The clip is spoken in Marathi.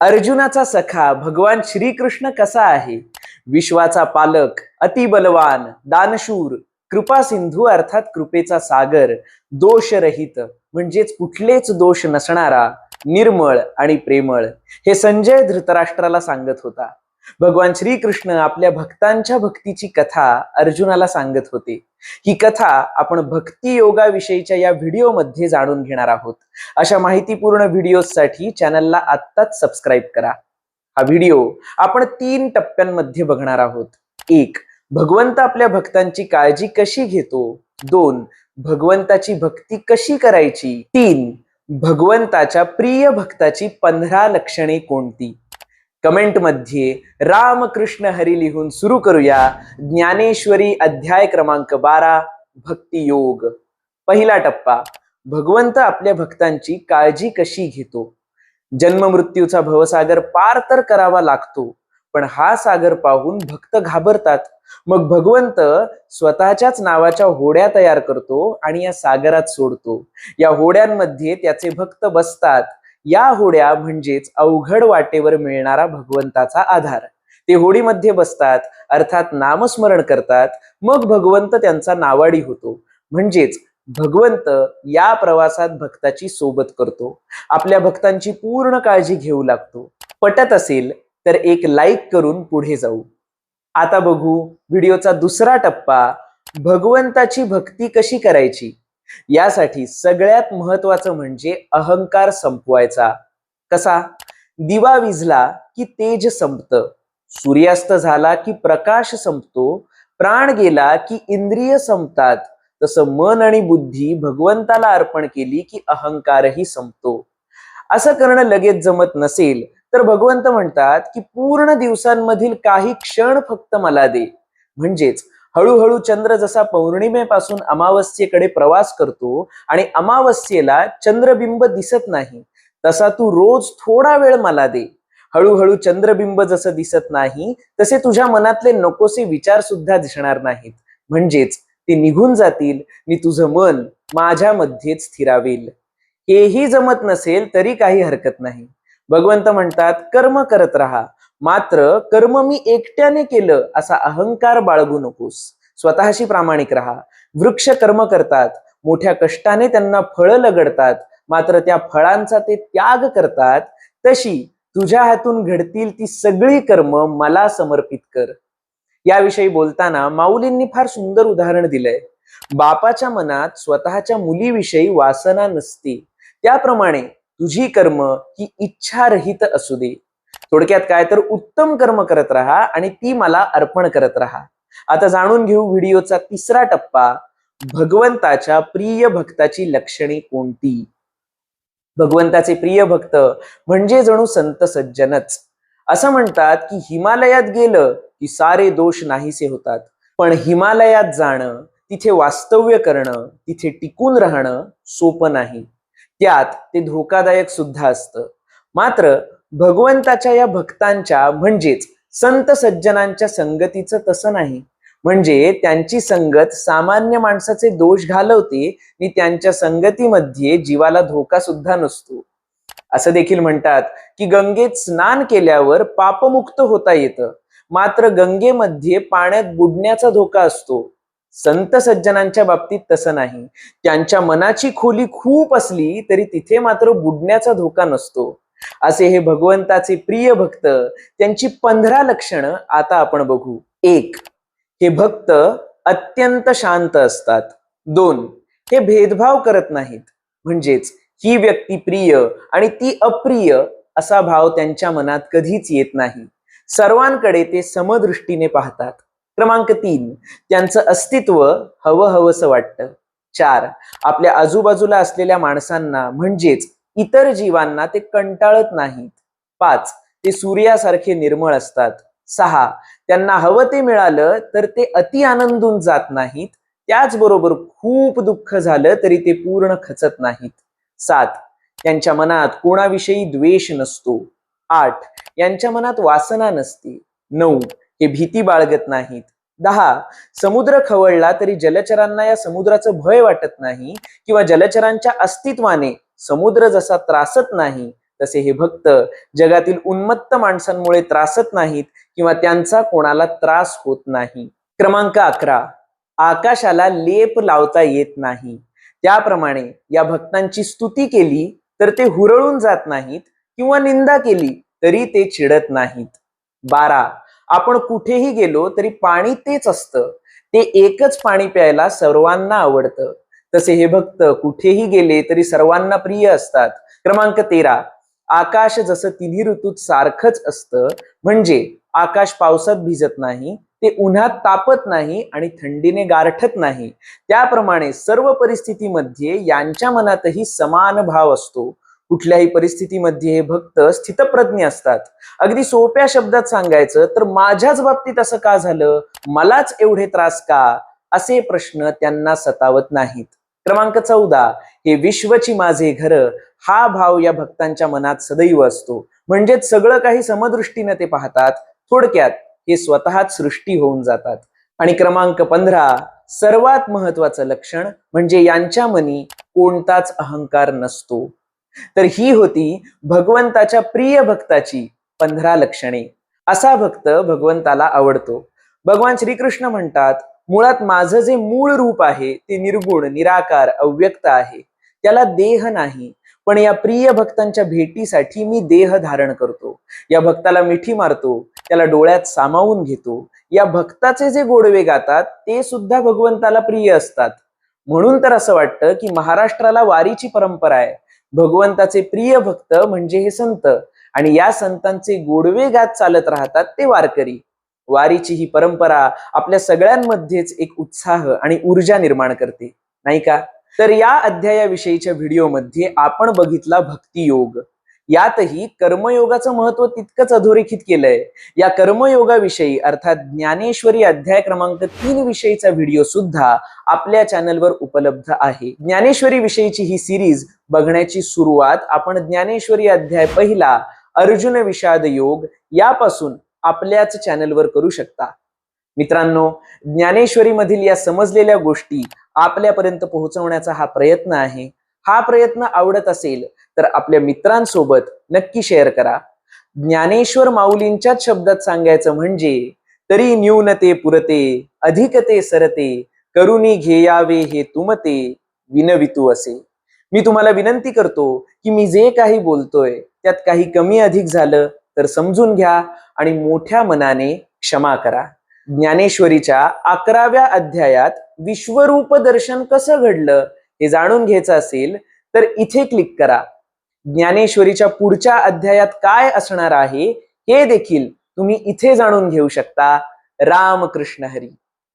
अर्जुनाचा सखा भगवान श्रीकृष्ण कसा आहे? विश्वाचा पालक अतिबलवान दानशूर कृपा सिंधू अर्थात कृपेचा सागर दोषरहित म्हणजेच कुठलेच दोष नसणारा निर्मळ आणि प्रेमळ हे संजय धृतराष्ट्राला सांगत होता. भगवान श्रीकृष्ण आपल्या भक्तांच्या भक्तीची कथा अर्जुनाला सांगत होते. ही कथा आपण भक्ती योगाविषयीच्या या व्हिडिओमध्ये जाणून घेणार आहोत. अशा माहितीपूर्ण व्हिडिओसाठी चॅनलला आत्ताच सबस्क्राईब करा. हा व्हिडिओ आपण तीन टप्प्यांमध्ये बघणार आहोत. एक भगवंत आपल्या भक्तांची काळजी कशी घेतो? दोन भगवंताची भक्ती कशी करायची? तीन भगवंताच्या प्रिय भक्ताची पंधरा लक्षणे कोणती? कमेंटमध्ये रामकृष्ण हरी लिहून सुरू करूया. ज्ञानेश्वरी अध्याय क्रमांक बारा भक्ती योग. पहिला टप्पा भगवंत आपल्या भक्तांची काळजी कशी घेतो? जन्म मृत्यूचा भवसागर पार तर करावा लागतो पण हा सागर पाहून भक्त घाबरतात. मग भगवंत स्वतःच्याच नावाच्या होड्या तयार करतो आणि या सागरात सोडतो. या होड्यांमध्ये त्याचे भक्त बसतात. या होड्या म्हणजेच अवघड वाटेवर मिळणारा भगवंताचा आधार. ते होडीमध्ये बसतात अर्थात नामस्मरण करतात मग भगवंत त्यांचा नावाडी होतो. म्हणजेच भगवंत या प्रवासात भक्ताची सोबत करतो. आपल्या भक्तांची पूर्ण काळजी घेऊ लागतो. पटत असेल तर एक लाईक करून पुढे जाऊ. आता बघू व्हिडिओचा दुसरा टप्पा भगवंताची भक्ती कशी करायची? यासाठी सगळ्यात महत्वाचं म्हणजे अहंकार संपवायचा. कसा? दिवा विझला की तेज संपत. सूर्यास्त झाला की प्रकाश संपतो. प्राण गेला की इंद्रिय संपतात. तसं मन आणि बुद्धी भगवंताला अर्पण केली की अहंकारही संपतो. असं करणं लगेच जमत नसेल तर भगवंत म्हणतात की पूर्ण दिवसांमधील काही क्षण फक्त मला दे. म्हणजेच हळूहळू चंद्र जसा पौर्णिमेपासून अमावस्येकडे प्रवास करतो आणि अमावस्येला चंद्रबिंब दिसत नाही तसा तू रोज थोडा वेळ मला दे. हळूहळू चंद्रबिंब जसं दिसत नाही तसे तुझ्या मनातले नकोसे विचार सुद्धा दिसणार नाहीत. म्हणजेच ते निघून जातील मी तुझं मन माझ्यामध्येच स्थिरावेल. हेही जमत नसेल तरी काही हरकत नाही. भगवंत म्हणतात कर्म करत राहा मात्र कर्म मी एकट्याने केलं असा अहंकार बाळगू नकोस. स्वतःशी प्रामाणिक राहा. वृक्ष कर्म करतात. मोठ्या कष्टाने त्यांना फळं लगडतात. मात्र त्या फळांचा ते त्याग करतात. तशी तुझ्या हातून घडतील ती सगळी कर्म मला समर्पित कर. याविषयी बोलताना माऊलींनी फार सुंदर उदाहरण दिलंय. बापाच्या मनात स्वतःच्या मुलीविषयी वासना नसते. त्याप्रमाणे तुझी कर्म ही इच्छारहित असू दे. थोडक्यात काय? तर उत्तम कर्म करत राहा आणि ती मला अर्पण करत राहा. आता जाणून घेऊ व्हिडिओचा तिसरा टप्पा भगवंताच्या प्रिय भक्ताची लक्षणे कोणती? भगवंताचे प्रिय भक्त म्हणजे जणू संत सज्जनच. असं म्हणतात की हिमालयात गेलं की सारे दोष नाहीसे होतात. पण हिमालयात जाणं तिथे वास्तव्य करणं तिथे टिकून राहणं सोपं नाही. त्यात ते धोकादायक सुद्धा असतं. मात्र भगवंताच्या या भक्तांच्या म्हणजेच संत सज्जनांच्या संगतीचं तसं नाही. म्हणजे त्यांची संगत सामान्य माणसाचे दोष घालवते आणि त्यांच्या संगतीमध्ये जीवाला धोका सुद्धा नसतो. असं देखील म्हणतात की गंगेत स्नान केल्यावर पापमुक्त होता येतं. मात्र गंगेमध्ये पाण्यात बुडण्याचा धोका असतो. संत सज्जनांच्या बाबतीत तसं नाही. त्यांच्या मनाची खोली खूप असली तरी तिथे मात्र बुडण्याचा धोका नसतो. असे हे भगवंताचे प्रिय भक्त त्यांची पंधरा लक्षणं आता आपण बघू. एक हे भक्त अत्यंत शांत असतात. दोन हे भेदभाव करत नाहीत. म्हणजेच ही व्यक्ती प्रिय आणि ती अप्रिय असा भाव त्यांच्या मनात कधीच येत नाही. सर्वांकडे ते समदृष्टीने पाहतात. क्रमांक तीन त्यांचं अस्तित्व हवं हवंसं वाटतं. चार आपल्या आजूबाजूला असलेल्या माणसांना म्हणजेच इतर जीवांना ते कंटाळत नाहीत. पाच ते सूर्यासारखे निर्मळ असतात. सहा त्यांना हवं ते मिळालं तर ते अति आनंदून जात नाहीत. त्याचबरोबर खूप दुःख झालं तरी ते पूर्ण खचत नाहीत. सात त्यांच्या मनात कोणाविषयी द्वेष नसतो. आठ यांच्या मनात वासना नसते. नऊ हे भीती बाळगत नाहीत. दहा समुद्र खवळला तरी जलचरांना या समुद्राचं भय वाटत नाही किंवा जलचरांच्या अस्तित्वाने समुद्र जसा त्रासत नाही तसे हे भक्त जगातील उन्मत्त माणसांमुळे त्रासत नाहीत किंवा त्यांचा कोणाला त्रास होत नाही. क्रमांक अकरा. आकाशाला लेप लावता येत नाही. त्याप्रमाणे या भक्तांची स्तुती केली तर ते हुरळून जात नाहीत किंवा निंदा केली तरी ते चिडत नाहीत. बारा. आपण कुठेही गेलो तरी पाणी तेच असतं. ते एकच पाणी प्यायला सर्वांना आवडतं. तसे हे भक्त कुठेही गेले तरी सर्वांना प्रिय असतात. क्रमांक तेरा आकाश जसं तिन्ही ऋतूत सारखंच असतं म्हणजे आकाश पावसात भिजत नाही ते उन्हात तापत नाही आणि थंडीने गारठत नाही. त्याप्रमाणे सर्व परिस्थितीमध्ये यांच्या मनातही समान भाव असतो. कुठल्याही परिस्थितीमध्ये हे भक्त स्थितप्रज्ञ असतात. अगदी सोप्या शब्दात सांगायचं तर माझ्याच बाबतीत असं का झालं? मलाच एवढे त्रास का? असे प्रश्न त्यांना सतावत नाहीत. क्रमांक चौदा हे विश्वची माझे घर हा भाव या भक्तांच्या मनात सदैव असतो. म्हणजेच सगळं काही समदृष्टीने ते पाहतात थोडक्यात हे स्वतःच सृष्टी होऊन जातात. आणि क्रमांक पंधरा सर्वात महत्वाचं लक्षण म्हणजे यांच्या मनी कोणताच अहंकार नसतो. तर ही होती भगवंताच्या प्रिय भक्ताची पंधरा लक्षणे. असा भक्त भगवंताला आवडतो. भगवान श्रीकृष्ण म्हणतात मुळात माझं जे मूळ रूप आहे ते निर्गुण निराकार अव्यक्त आहे. त्याला देह नाही पण या प्रिय भक्तांच्या भेटीसाठी मी देह धारण करतो. या भक्ताला मिठी मारतो त्याला डोळ्यात सामावून घेतो. या भक्ताचे जे गोडवे गातात ते सुद्धा भगवंताला प्रिय असतात. म्हणून तर असं वाटतं की महाराष्ट्राला वारीची परंपरा आहे. भगवंताचे प्रिय भक्त म्हणजे हे संत. आणि या संतांचे गोडवे गात चालत राहतात ते वारकरी. वारीची ही परंपरा आपल्या सगळ्यांमध्येच एक उत्साह आणि ऊर्जा निर्माण करते. नाही का? तर या अध्यायाविषयीच्या व्हिडिओमध्ये आपण बघितला भक्तियोग. यातही कर्मयोगाचं महत्त्व तितकंच अधोरेखित केलंय. या कर्मयोगाविषयी अर्थात ज्ञानेश्वरी अध्याय क्रमांक तीन विषयीचा व्हिडिओ सुद्धा आपल्या चॅनलवर उपलब्ध आहे. ज्ञानेश्वरी विषयीची ही सिरीज बघण्याची सुरुवात आपण ज्ञानेश्वरी अध्याय पहिला अर्जुन विषाद योग यापासून आपल्याच चॅनलवर करू शकता. मित्रांनो ज्ञानेश्वरी मधील या समजलेल्या गोष्टी आपल्यापर्यंत पोहोचवण्याचा हा प्रयत्न आहे. हा प्रयत्न आवडत असेल तर आपल्या मित्रांसोबत नक्की शेअर करा. ज्ञानेश्वर माऊलींच्याच शब्दात सांगायचं म्हणजे तरी न्यूनते पुरते अधिकते सरते करुणी घेयावे हे तुमते विनवितू असे. मी तुम्हाला विनंती करतो की मी जे काही बोलतोय त्यात काही कमी अधिक झालं तर समजून घ्या आणि मोठ्या मनाने क्षमा करा. ज्ञानेश्वरीच्या अकराव्या अध्यायात विश्वरूप दर्शन कसं घडलं हे जाणून घ्यायचं असेल तर इथे क्लिक करा. ज्ञानेश्वरीच्या पुढच्या अध्यायात काय असणार आहे हे देखील तुम्ही इथे जाणून घेऊ शकता. रामकृष्ण हरी.